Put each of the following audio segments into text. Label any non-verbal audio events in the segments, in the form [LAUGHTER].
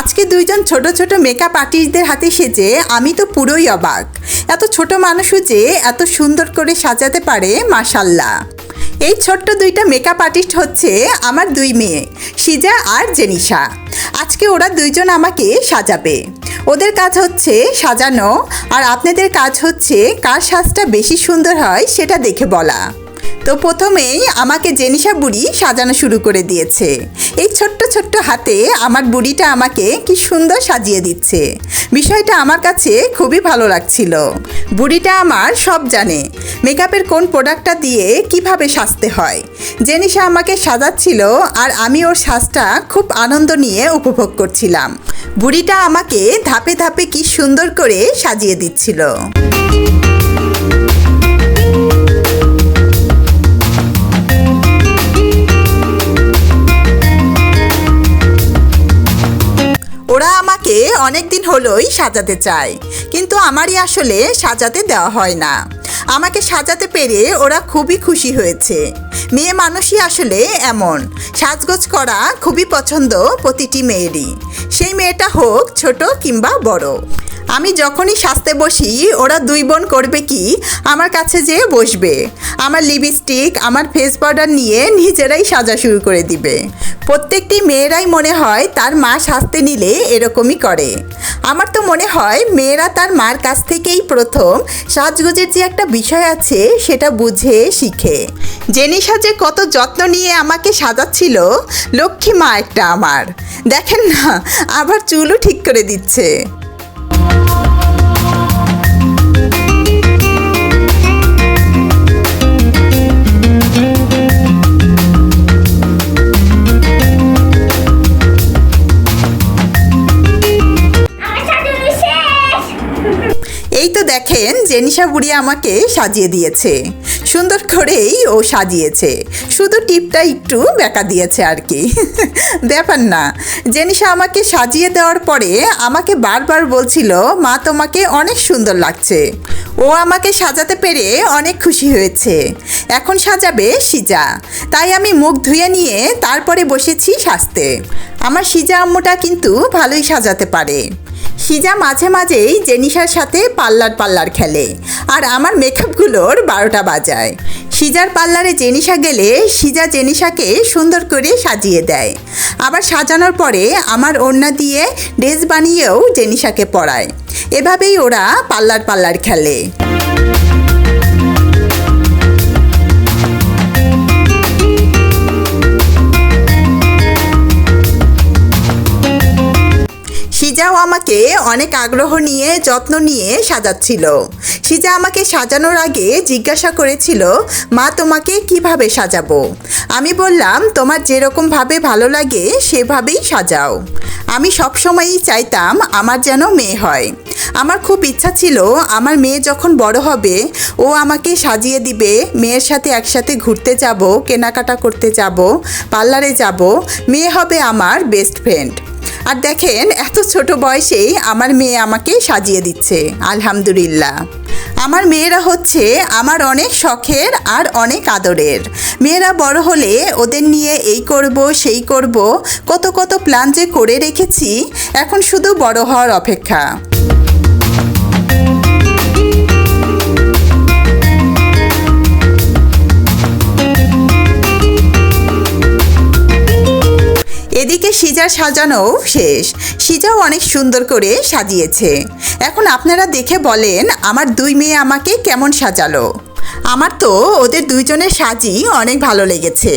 আজকে দুইজন ছোট ছোট মেকআপ আর্টিস্টদের হাতে সেজে আমি তো পুরোই অবাক। এত ছোট মানুষও যে এত সুন্দর করে সাজাতে পারে, মাশাল্লাহ। এই ছোট্ট দুইটা মেকআপ আর্টিস্ট হচ্ছে আমার দুই মেয়ে, সিজা আর জেনিশা আজকে ওরা দুইজন আমাকে সাজাবে। ওদের কাজ হচ্ছে সাজানো, আর আপনাদের কাজ হচ্ছে কার সাজটা বেশি সুন্দর হয় সেটা দেখে বলা। তো প্রথমেই আমাকে জেনিসা বুড়ি সাজানো শুরু করে দিয়েছে। এই ছোট্ট ছোট্ট হাতে আমার বুড়িটা আমাকে কি সুন্দর সাজিয়ে দিচ্ছে। বিষয়টা আমার কাছে খুবই ভালো লাগছিল। বুড়িটা আমার সব জানে। মেকআপের কোন প্রোডাক্টটা দিয়ে কীভাবে সাজতে হয়। জেনিসা আমাকে সাজাচ্ছিল আর আমি ওর সাজটা খুব আনন্দ নিয়ে উপভোগ করছিলাম। বুড়িটা আমাকে ধাপে ধাপে কি সুন্দর করে সাজিয়ে দিচ্ছিল। আমাকে অনেক দিন হলোই সাজাতে চায়, কিন্তু আমারই আসলে সাজাতে দেওয়া হয় না। আমাকে সাজাতে পেরে ওরা খুবই খুশি হয়েছে। মেয়ে মানুষই আসলে এমন, সাজগোজ করা খুবই পছন্দ প্রতিটি মেয়েরই। সেই মেয়েটা হোক ছোট কিংবা বড়। আমি যখনই সাজতে বসি, ওরা দুই বোন করবে কি? আমার কাছে যেয়ে বসবে। আমার লিপস্টিক, আমার ফেস পাউডার নিয়ে নিজেরাই সাজা শুরু করে দিবে। প্রত্যেকটি মেয়েরাই মনে হয় তার মা সাজতে নিলে এরকমই করে। আমার তো মনে হয় মেয়েরা তার মার কাছ থেকেই প্রথম সাজগোজের যে একটা বিষয় আছে, সেটা বুঝে, শিখে। জেনিসা যে কত যত্ন নিয়ে আমাকে সাজাচ্ছিল, লক্ষ্মী মা একটা আমার। দেখেন না, আবার চুলও ঠিক করে দিচ্ছে। দেখেন জেনিসা বুড়ি আমাকে সাজিয়ে দিয়েছে। সুন্দর করেই ও সাজিয়েছে। শুধু টিপটা একটু বেঁকা দিয়েছে আর কি। [LAUGHS] ব্যাপার না। জেনিসা আমাকে সাজিয়ে দেওয়ার পরে আমাকে বারবার বলছিল, মা, তোমাকে অনেক সুন্দর লাগছে। ও আমাকে সাজাতে পেরে অনেক খুশি হয়েছে। এখন সাজাবে সিজা। তাই আমি মুখ ধুয়ে নিয়ে তারপরে বসেছি সাজতে। আমার সিজা আম্মুটা কিন্তু ভালোই সাজাতে পারে। সিজা মাঝে মাঝেই জেনিসার সাথে পাল্লার পাল্লার খেলে আর আমার মেকআপগুলোর বারোটা বাজায়। সিজার পার্লারে জেনিসা গেলে সিজা জেনিসাকে সুন্দর করে সাজিয়ে দেয়। আবার সাজানোর পরে আমার ওড়না দিয়ে ড্রেস বানিয়েও জেনিসাকে পরায়। এভাবেই ওরা পাল্লার পাল্লার খেলে। সিজাও আমাকে অনেক আগ্রহ নিয়ে, যত্ন নিয়ে সাজাচ্ছিল। সিজা আমাকে সাজানোর আগে জিজ্ঞাসা করেছিল, মা, তোমাকে কীভাবে সাজাবো? আমি বললাম, তোমার যেরকমভাবে ভালো লাগে, সেভাবেই সাজাও। আমি সবসময়ই চাইতাম আমার যেন মেয়ে হয়। আমার খুব ইচ্ছা ছিল, আমার মেয়ে যখন বড় হবে, ও আমাকে সাজিয়ে দিবে, মেয়ের সাথে একসাথে ঘুরতে যাব, কেনাকাটা করতে যাব, পার্লারে যাব, মেয়ে হবে আমার বেস্ট ফ্রেন্ড আর দেখেন, এত ছোট বয়সেই আমার মেয়ে আমাকে সাজিয়ে দিচ্ছে। আলহামদুলিল্লাহ। আমার মেয়েরা হচ্ছে আমার অনেক শখের আর অনেক আদরের। মেয়েরা বড় হলে ওদের নিয়ে এই করব, সেই করব, কত কত প্ল্যান যে করে রেখেছি, এখন শুধু বড় হওয়ার অপেক্ষা। সিজার সাজানো শেষ। সিজাও অনেক সুন্দর করে সাজিয়েছে। এখন আপনারা দেখে বলেন, আমার দুই মেয়ে আমাকে কেমন সাজালো? আমার তো ওদের দুইজনের সাজই অনেক ভালো লেগেছে।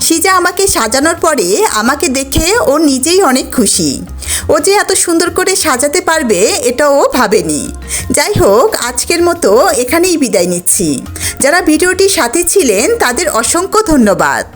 সিজা আমাকে সাজানোর পরে আমাকে দেখে ও নিজেই অনেক খুশি। ও যে এত সুন্দর করে সাজাতে পারবে, এটা ও ভাবেনি। যাই হোক, আজকের মতো এখানেই বিদায় নিচ্ছি। যারা ভিডিওটির সাথে ছিলেন, তাদের অসংখ্য ধন্যবাদ।